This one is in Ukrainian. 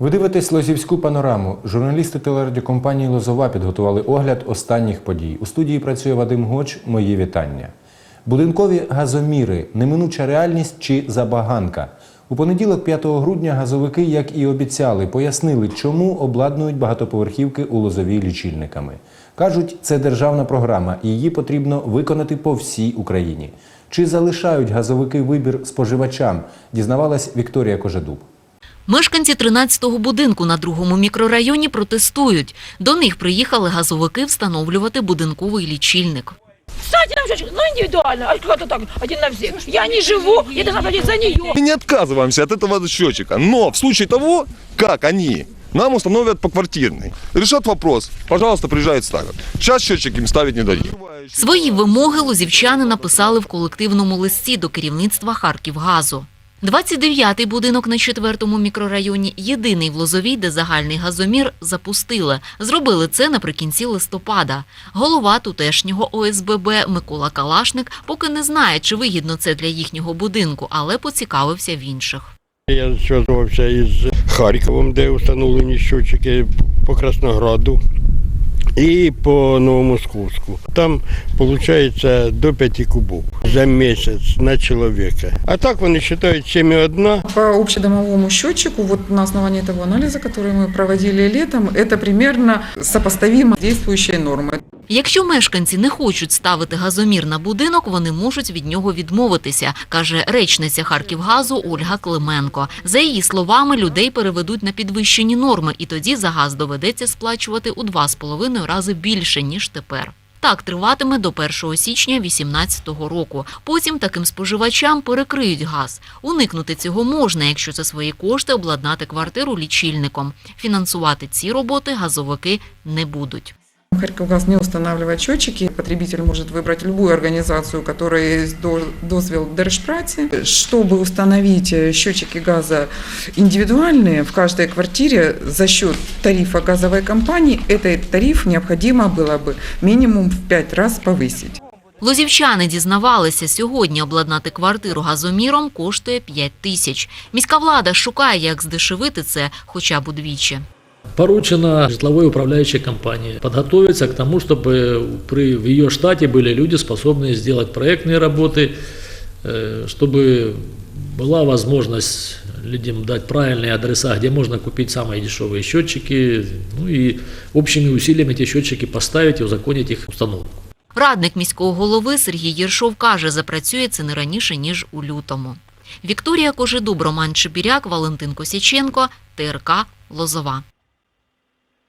Ви дивитесь Лозівську панораму. Журналісти телерадіокомпанії Лозова підготували огляд останніх подій. У студії працює Вадим Гоч. Мої вітання. Будинкові газоміри неминуча реальність чи забаганка. У понеділок, 5 грудня, газовики, як і обіцяли, пояснили, чому обладнують багатоповерхівки у Лозовій лічильниками. Кажуть, це державна програма, і її потрібно виконати по всій Україні. Чи залишають газовики вибір споживачам? Дізнавалась Вікторія Кожедуб. Мешканці 13-го будинку на другому мікрорайоні протестують. До них приїхали газовики встановлювати будинковий лічильник. Ставьте нам счетчик, ну индивидуально, а как-то так, один на всех. Я не живу, я должна платить за нее. Мы не отказываемся от этого счетчика, но в случае того, как они нам установят по квартирной, решат вопрос, пожалуйста, приезжает ставят. Сейчас счетчик им ставить не дадим. Свої вимоги лозівчани написали в колективному листі до керівництва Харківгазу. 29-й будинок на 4-му мікрорайоні – єдиний в Лозовій, де загальний газомір запустили. Зробили це наприкінці листопада. Голова тутешнього ОСББ Микола Калашник поки не знає, чи вигідно це для їхнього будинку, але поцікавився в інших. Я зв'язувався із Харковом, де встановлені щотчики по Краснограду і по Новомосковську. Там виходить до 5 кубов за місяць на чоловіка. А так вони вважають 7,1. По общедомовому счетчику, вот на основании того анализа, который мы проводили летом, это примерно сопоставимо с действующей нормой. Якщо мешканці не хочуть ставити газомір на будинок, вони можуть від нього відмовитися, каже речниця Харківгазу Ольга Клименко. За її словами, людей переведуть на підвищені норми, і тоді за газ доведеться сплачувати у два з половиною рази більше ніж тепер. Так триватиме до 1 січня 2018 року. Потім таким споживачам перекриють газ. Уникнути цього можна, якщо за свої кошти обладнати квартиру лічильником. Фінансувати ці роботи газовики не будуть. Харьковгаз не устанавливает счетчики. Потребитель может выбрать любую организацию, у которой есть до- дозвел в Держпраці. Чтобы установить э, счетчики газа индивидуальные в каждой квартире за счет тарифа газовой компании, этот тариф необходимо было бы минимум в 5 раз повысить. Лозівчани дізнавалися, сьогодні обладнати квартиру газоміром коштує 5 тисяч. Міська влада шукає, як здешевити це хоча б удвічі. Поручено житловой управляющей компании подготовиться к тому, чтобы при, в ее штате были люди, способные сделать проектные работы, э, чтобы была возможность людям дать правильные адреса, где можно купить самые дешевые счетчики, ну и общими усилиями эти счетчики поставить и узаконить их установку. Радник міського голови Сергій Єршов каже, запрацює це не раніше, ніж у лютому. Вікторія Кожедуб, Роман Чебіряк, Валентин Косяченко, ТРК Лозова.